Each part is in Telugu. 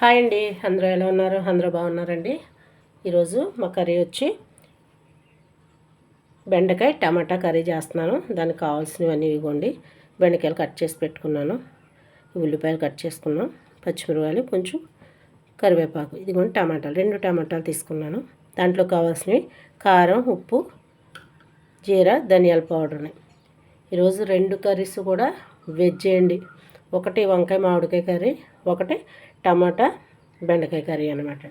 హాయ్ అండి. అందరూ ఎలా ఉన్నారు? అందరూ బాగున్నారండి. ఈరోజు మా కర్రీ వచ్చి బెండకాయ టమాటా కర్రీ చేస్తున్నాను. దానికి కావాల్సినవన్నీ ఇవ్వండి. బెండకాయలు కట్ చేసి పెట్టుకున్నాను. ఉల్లిపాయలు కట్ చేసుకున్నాం. పచ్చిమిరపాయలు కొంచెం కరివేపాకు. ఇదిగోండి టమాటాలు. రెండు టమాటాలు తీసుకున్నాను. దాంట్లో కావాల్సినవి కారం ఉప్పు జీరా ధనియాల పౌడర్ని. ఈరోజు రెండు కర్రీస్ కూడా వెజ్ చేయండి ఒకటి వంకాయ మామిడికాయ కర్రీ ఒకటి టమాటా బెండకాయ కర్రీ అనమాట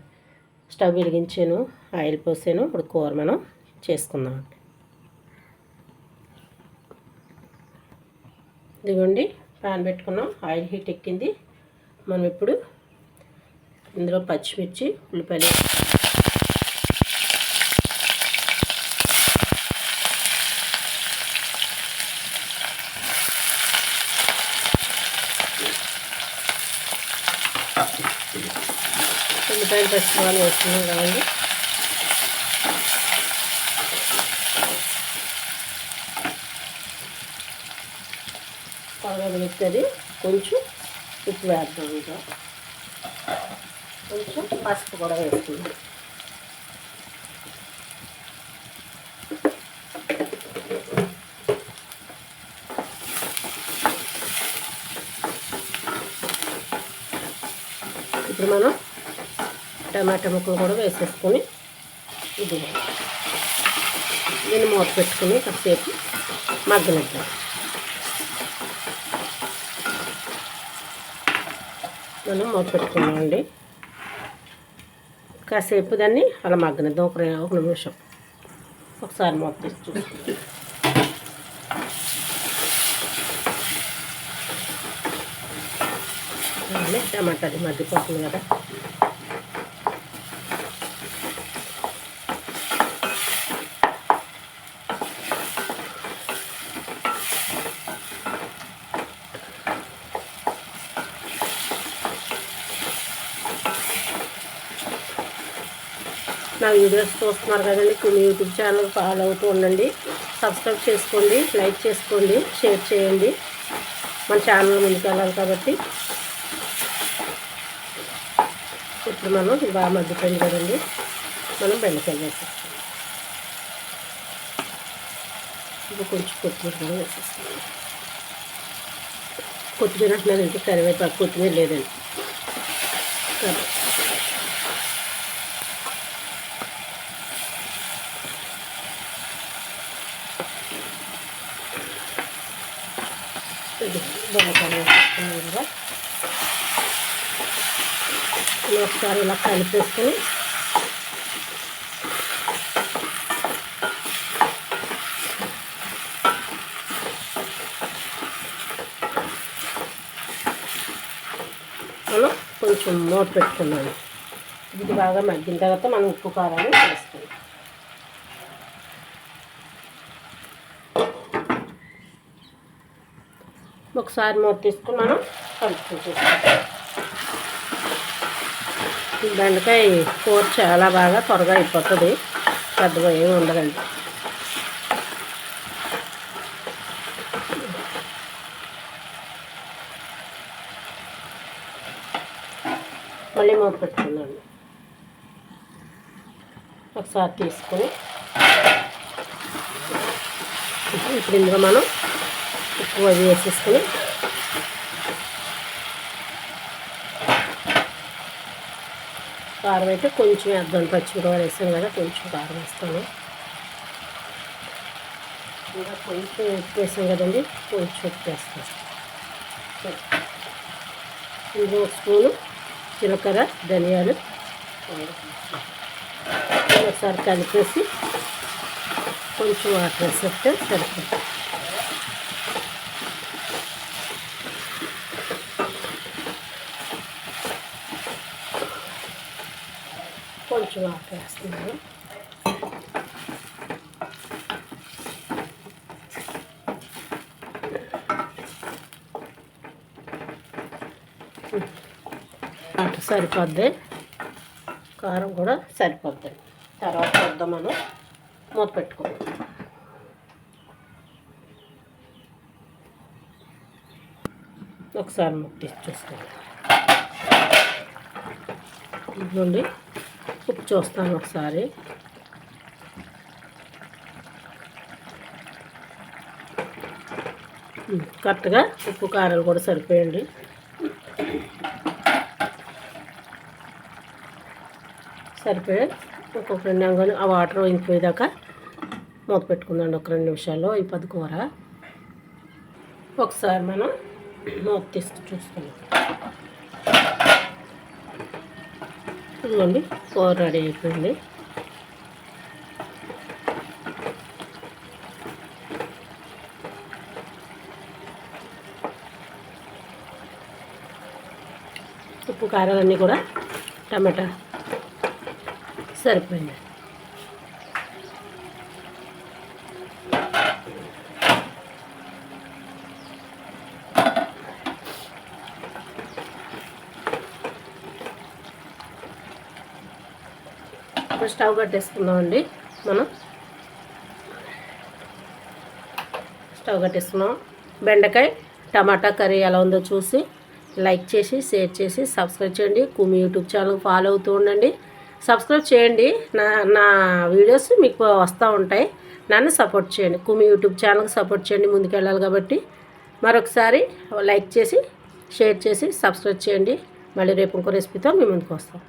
స్టవ్ వెలిగించాను ఆయిల్ పోసాను. ఇప్పుడు కూర మనం చేసుకుందాం ఇదిగోండి ప్యాన్ పెట్టుకున్నాం. ఆయిల్ హీట్ ఎక్కింది. మనం ఇప్పుడు ఇందులో పచ్చిమిర్చి ఉల్లిపాయలు ఉల్లిపాయలు పచ్చిమిరపాలు వేసుకున్నాం కదండి. త్వరగా వెళుతుంది కొంచెం ఉప్పు వేద్దాం ఇంకా. కొంచెం పసుపు కూడా వేసుకుందాం. ఇప్పుడు మనం టమాటా ముక్కలు కూడా వేసేసుకొని ఇది దీన్ని మూత పెట్టుకుని కాసేపు మగ్గనిద్దాం. మనం మూత పెట్టుకున్నామండి కాసేపు దాన్ని అలా మగ్గనిద్దాం. ఒక ఒక నిమిషం. ఒకసారి మూత తీసి చూసుకుందాం. టమాటాది మగ్గిపోతుంది కదా. నా వీడియోస్ చూస్తున్నారు కదండి కొన్ని యూట్యూబ్ ఛానల్ ఫాలో అవుతూ ఉండండి. సబ్స్క్రైబ్ చేసుకోండి లైక్ చేసుకోండి షేర్ చేయండి. మన ఛానల్ ముందుకెళ్ళాలి కాబట్టి. ఇప్పుడు మనం బాగా మగ్గిపోయింది కదండి. మనం బెండకాయలు వేసేస్తాం. ఇప్పుడు కొంచెం కొత్తిమీర కూడా వేసేస్తాం. కొత్తిమీర అంటున్నానంటే కరివేపాకు కొత్తిమీర లేదండి. బెండకాయలు వేసుకున్నాం ఒకసారి ఇలా కలిపేసుకొని మనం కొంచెం మూత పెట్టుకున్నాను. ఇది బాగా మగ్గిన తర్వాత మనం ఉప్పు కారాన్ని వేసుకుందాం. ఒకసారి మూత తీసుకుని మనం కలుపుకుంటాం. బెండకాయ కూర చాలా బాగా త్వరగా అయిపోతుంది. పెద్దగా ఏమి ఉండదండి. మళ్ళీ మూత పెట్టుకున్నాను ఒకసారి తీసుకొని ఇప్పుడు ఇందులో మనం ఉప్పు అది వేసేసుకొని కారం అయితే కొంచెం వేద్దాం పచ్చిమిరపకాయలు వేసాం కదా కొంచెం కారం వేస్తాను. ఇంకా కొంచెం ఉప్పు వేసాం కదండి కొంచెం ఉప్పు వేస్తాం ఇంకో స్పూను జీలకర్ర ధనియాలు ఒకసారి కలిపేసి కొంచెం వాటర్ వేసేస్తే సరిపోతుంది. కొంచెం ఆపేస్తున్నాను. అటు సరిపోద్ది. కారం కూడా సరిపోద్ది. తర్వాత వద్దాం మనం. మూత పెట్టుకోండి ఒకసారి ముట్టి చూసుకోండి ఇదిగోండి. చూస్తాను ఒకసారి. కరెక్ట్గా ఉప్పు కారాలు కూడా సరిపోయండి. సరిపోయి ఒక్కొక్క రెండు నిమిషాలు ఆ వాటర్ ఇంకిపోయేదాకా మూత పెట్టుకుందండి ఒక రెండు నిమిషాల్లో ఈ పది కూర. ఒకసారి మనం మూత తీసుకు చూసుకుందాం. ఇదిగోండి కూర రెడీ అయిపోయింది. ఉప్పు కారాలన్నీ కూడా టమాటా సరిపోయింది. ఇప్పుడు స్టవ్ కట్టేసుకుందామండి మనం. స్టవ్ కట్టేసుకున్నాం బెండకాయ టమాటా కర్రీ ఎలా ఉందో చూసి లైక్ చేసి షేర్ చేసి సబ్స్క్రైబ్ చేయండి. కుమి యూట్యూబ్ ఛానల్ ఫాలో అవుతూ ఉండండి. సబ్స్క్రైబ్ చేయండి. నా నా వీడియోస్ మీకు వస్తూ ఉంటాయి. నన్ను సపోర్ట్ చేయండి. కుమి యూట్యూబ్ ఛానల్కి సపోర్ట్ చేయండి. ముందుకెళ్ళాలి కాబట్టి మరొకసారి లైక్ చేసి షేర్ చేసి సబ్స్క్రైబ్ చేయండి. మళ్ళీ రేపు ఇంకో రెసిపీతో మీ ముందుకు వస్తాం.